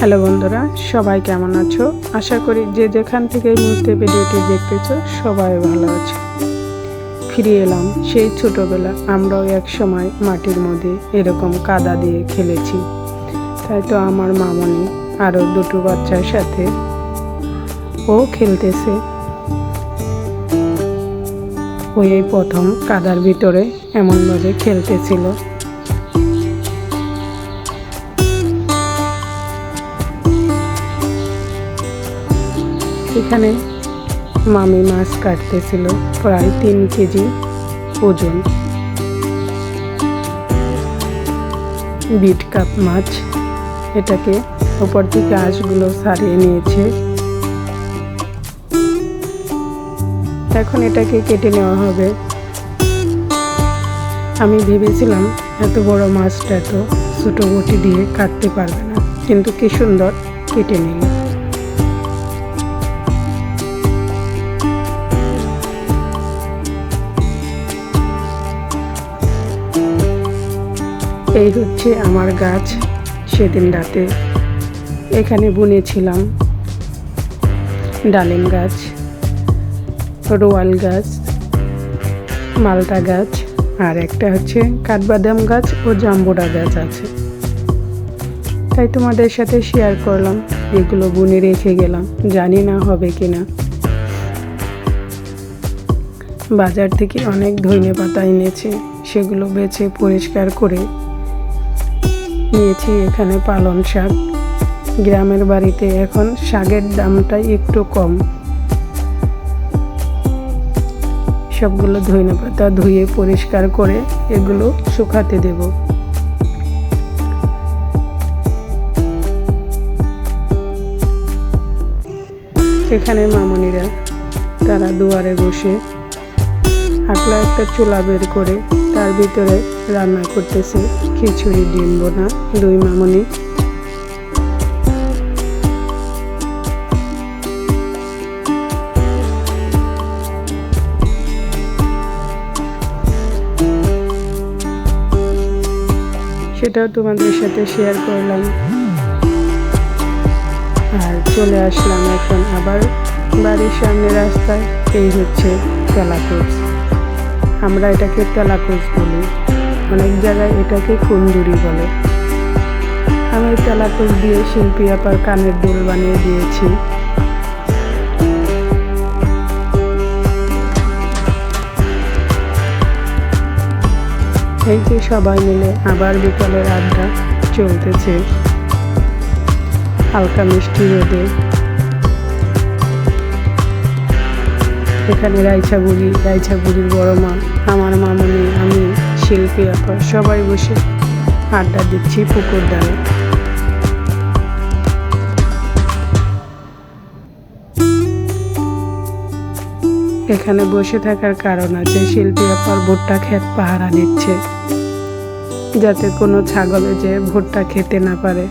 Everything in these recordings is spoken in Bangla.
হ্যালো বন্ধুরা, সবাই কেমন আছো? আশা করি যে যেখান থেকে এই মুহূর্তে ভিডিওটি দেখতেছো, সবাই ভালো আছো। ফিরে এলাম সেই ছোটোবেলা, আমরাও এক সময় মাটির মধ্যে এরকম কাদা দিয়ে খেলেছি। তাই তো আমার মামনি আরও দুটো বাচ্চার সাথে ও খেলতেছে। ওই প্রথম কাদার ভিতরে এমনভাবে খেলতেছিল। এখানে মামি মাছ কাটতেছিল, প্রায় তিন কেজি ওজন। বিট কাপ মাছ, এটাকে উপর থেকে আঁশগুলো সারিয়ে নিয়েছে। এখন এটাকে কেটে নেওয়া হবে। আমি ভেবেছিলাম, এত বড় মাছটা তো ছোটো বটি দিয়ে কাটতে পারবে না, কিন্তু কি সুন্দর কেটে নিল। এই হচ্ছে আমার গাছ সেদিন রাতে। এখানে বুনেছিলাম ডালিম গাছ, রোয়াল গাছ মালটা গাছ, আর একটা হচ্ছে কাঠবাদাম গাছ ও জাম্বুরা গাছ আছে। তাই তোমাদের সাথে শেয়ার করলাম, এগুলো বুনে রেখে গেলাম, জানি না হবে কি না বাজার থেকে অনেক ধইনে পাতা এনেছে, সেগুলো বেছে পরিষ্কার করে নিয়েছি এখানে পালন শাক। গ্রামের বাড়িতে এখন শাকের দামটা একটু কম। সবগুলো ধইনে পাতা ধুয়ে পরিষ্কার করে এগুলো শুকাতে দেব। এখানে মামনিরা তারা দুয়ারে বসে হাতলা একটা চুলা বের করে, তার ভিতরে রান্না করতেছে, খিচুড়ি ডিম বোনা দুই মামনি। সেটাও তোমাদের সাথে শেয়ার করলাম। আর চলে আসলাম এখন আবার বাড়ির সামনে রাস্তায়, এই হচ্ছে তেলাকুচ। আমরা এটাকে তেলাকুচ বলি। অনেক জায়গায় এটাকে কুন্দুরি বলে। আমি তেলাকুচ দিয়ে শিল্পী আপার কানের দুল বানিয়ে দিয়েছি। এই যে সবাই মিলে আবার বিকালের আড্ডা চলতেছে। হালকা মিষ্টি রোদে। এখানে রাইছা বুড়ি বড় মা, আমার মামনি, আমি শিল্পী আপা সবাই বসে আড্ডা দিচ্ছি পুকুর ধারে এখানে বসে থাকার কারণ আছে শিল্পী আপার ভুট্টা ক্ষেত পাহারা দিচ্ছে, যাতে কোনো ছাগলে যে ভুট্টা খেতে না পারে।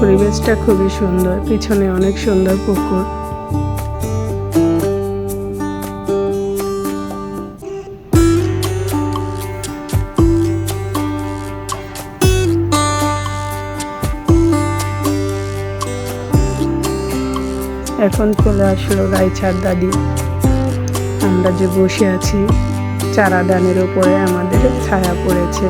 পরিবেশটা খুবই সুন্দর, পিছনে অনেক সুন্দর পুকুর। এখন চলে আসলো রাইচার দাদি। আমরা যে বসে আছি, চারা দানের উপরে আমাদের ছায়া পড়েছে।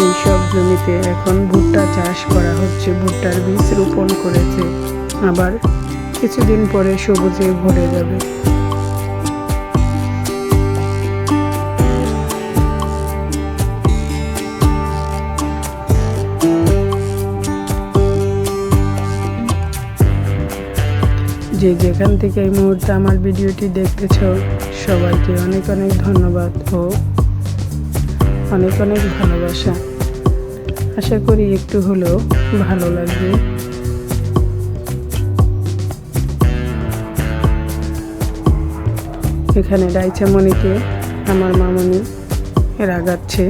এই সব জমিতে এখন ভুট্টা চাষ করা হচ্ছে, ভুট্টার বীজ রোপণ করেছে। আবার কিছুদিন পরে সবুজে ভরে যাবে। যে যেখান থেকে এই মুহূর্তে আমার ভিডিওটি দেখতেছ, সবাইকে অনেক অনেক ধন্যবাদ ও অনেক অনেক ভালোবাসা। আশা করি একটু হলেও ভালো লাগবে। এখানে রাইচামণিকে, আমার মামনি রাগাচ্ছে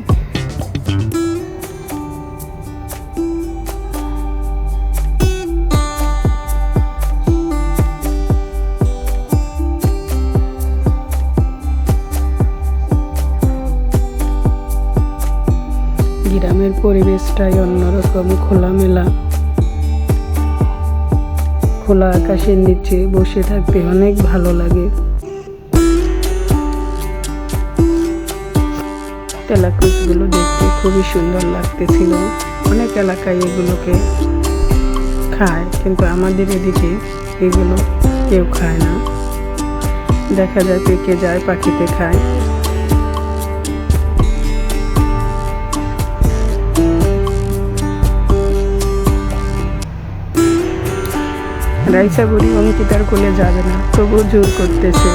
পরিবেশটাই অন্যরকম, খোলামেলা। খোলা আকাশের নিচে বসে থাকতে অনেক ভালো লাগে। তেলাকুচগুলো দেখতে খুবই সুন্দর লাগতেছিল। অনেক এলাকায় এগুলোকে খায়, কিন্তু আমাদের এদিকে এগুলো কেউ খায় না। দেখা যায় পেকে যায়, পাখিতে খায়। রাইসা বুড়ি অঙ্কিতার কোলে যাবে না? তবুও জোর করতেছে।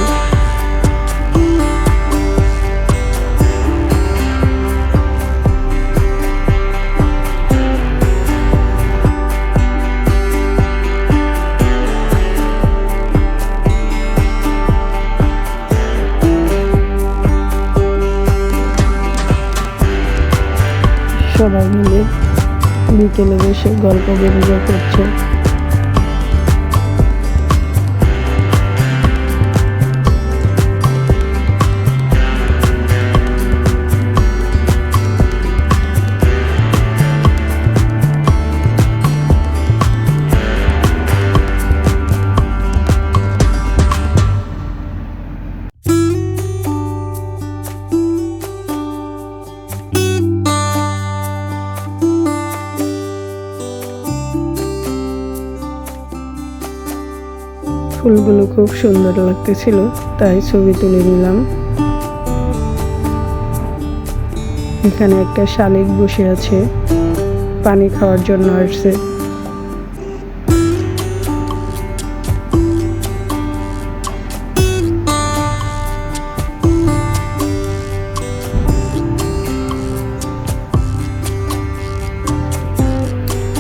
সবাই মিলে বিকেলে বসে গল্প গুজব করছে। ফুলগুলো খুব সুন্দর লাগতেছিল, তাই ছবি তুলে নিলাম। এখানে একটা শালিক বসে আছে, পানি খাওয়ার জন্য আসছে।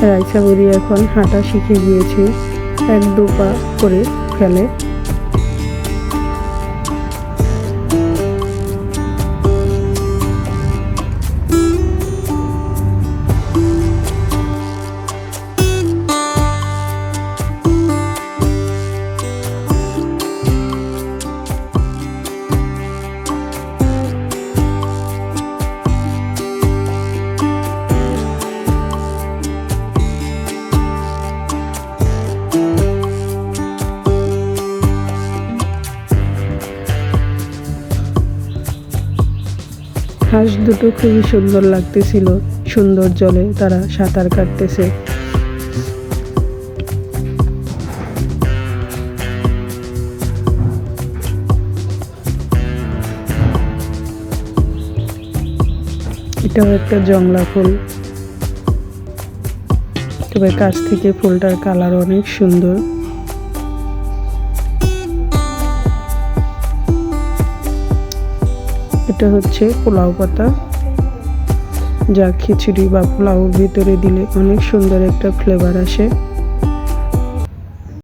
রাইসা বুড়ি এখন হাঁটা শিখে গিয়েছে, এক দু পা করে। ফেলে হাঁস দুটো খুবই সুন্দর লাগতেছিল। সুন্দর জলে তারা সাঁতার কাটতেছে। এটাও একটা জংলা ফুল। তবে কাছ থেকে ফুলটার কালার অনেক সুন্দর। এটা হচ্ছে পোলাও পাতা। যা খিচুড়ি বা পোলাওর ভিতরে দিলে অনেক সুন্দর একটা ফ্লেভার আসে।